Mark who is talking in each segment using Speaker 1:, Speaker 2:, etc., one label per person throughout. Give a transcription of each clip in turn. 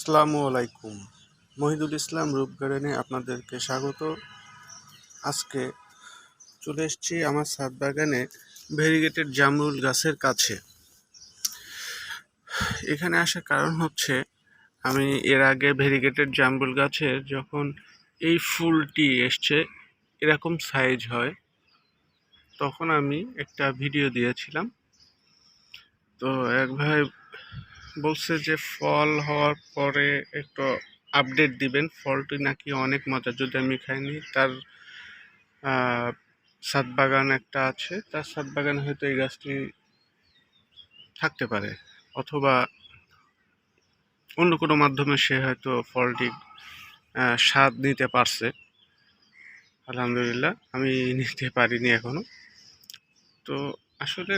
Speaker 1: আসসালামু আলাইকুম। মহিদুল ইসলাম রূপ গার্ডেনে আপনাদেরকে স্বাগত। আজকে চলে এসেছি আমার ছাদ বাগানে ভেরিগেটেড জামরুল গাছের কাছে। এখানে আসার কারণ হচ্ছে, আমি এর আগে ভেরিগেটেড জামরুল গাছের যখন এই ফুলটি এসছে, এরকম সাইজ হয়, তখন আমি একটা ভিডিও দিয়েছিলাম। তো এক ভাই বলছে যে ফল হওয়ার পরে একটু আপডেট দিবেন। ফলটি নাকি অনেক মজা যদি আমি খাইনি, তার ছাদ বাগান একটা আছে। তার ছাদ বাগানে হয়তো এই গাছটি থাকতে পারে। অথবা অন্য কোনো মাধ্যমে সে হয়তো ফলটি স্বাদ নিতে পারছে। আলহামদুলিল্লাহ, আমি নিতে পারিনি এখনও। তো আসলে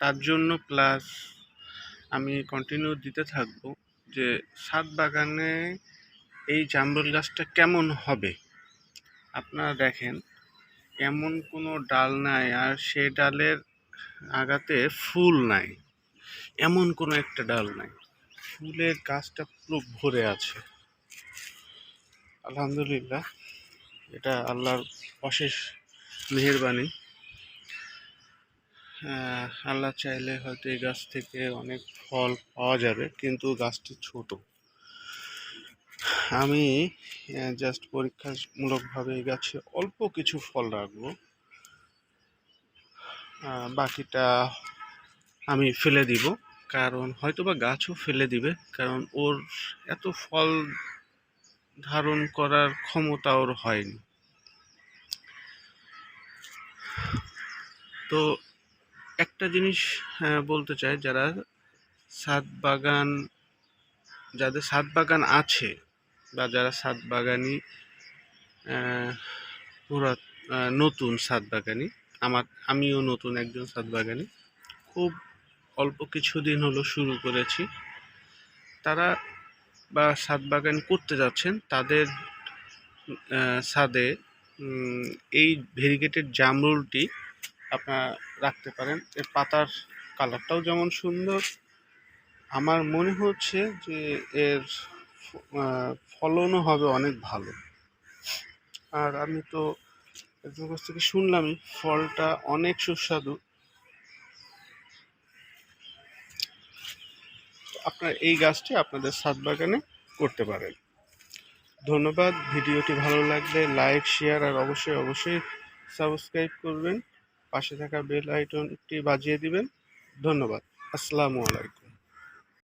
Speaker 1: তার জন্য প্লাস আমি কন্টিনিউ দিতে থাকব যে ছাদ বাগানে এই জামরুল গাছটা কেমন হবে? আপনারা দেখেন এমন কোনো ডাল নাই আর সে ডালের আগাতে ফুল নাই। এমন কোনো একটা ডাল নাই। ফুলের গাছটা পুরো ভরে আছে। আলহামদুলিল্লাহ, এটা আল্লাহর অশেষ মেহেরবানি। আল্লাহ চাইলে হয়তো এই গাছ থেকে অনেক ফল পাওয়া যাবে, কিন্তু গাছটি ছোট। আমি জাস্ট পরীক্ষামূলকভাবে এই গাছে অল্প কিছু ফল রাখব। বাকিটা আমি ফেলে দিব, কারণ হয়তোবা গাছও ফেলে দিবে, কারণ ওর এত ফল ধারণ করার ক্ষমতা ওর হয়নি। তো একটা জিনিস আহ, বলতে চাই যারা ছাদ বাগান যাদের ছাদ বাগান আছে বা যারা ছাদ বাগানি পুরা নতুন সাত বাগানি আমার আমিও নতুন একজন ছাদ বাগানি খুব অল্প কিছুদিন হলো শুরু করেছি। তারা বা সাত বাগান করতে যাচ্ছেন তাদের উম, এই ভেরিগেটেড জামরুলটি আপনারা রাখতে পারেন। এর পাতার কালারটাও যেমন সুন্দর। আমার মনে হচ্ছে যে এর ফলনও হবে অনেক ভালো। আর আমি তো একজন কাছ থেকে শুনলামই, ফলটা অনেক সুস্বাদু। আপনার এই গাছটি আপনাদের ছাদ বাগানে করতে পারেন। ধন্যবাদ। ভিডিওটি ভালো লাগলে লাইক, শেয়ার, আর অবশ্যই অবশ্যই সাবস্ক্রাইব করবেন। পাশে থাকা বেল আইকনটি বাজিয়ে দিবেন। ধন্যবাদ। আসসালামু আলাইকুম।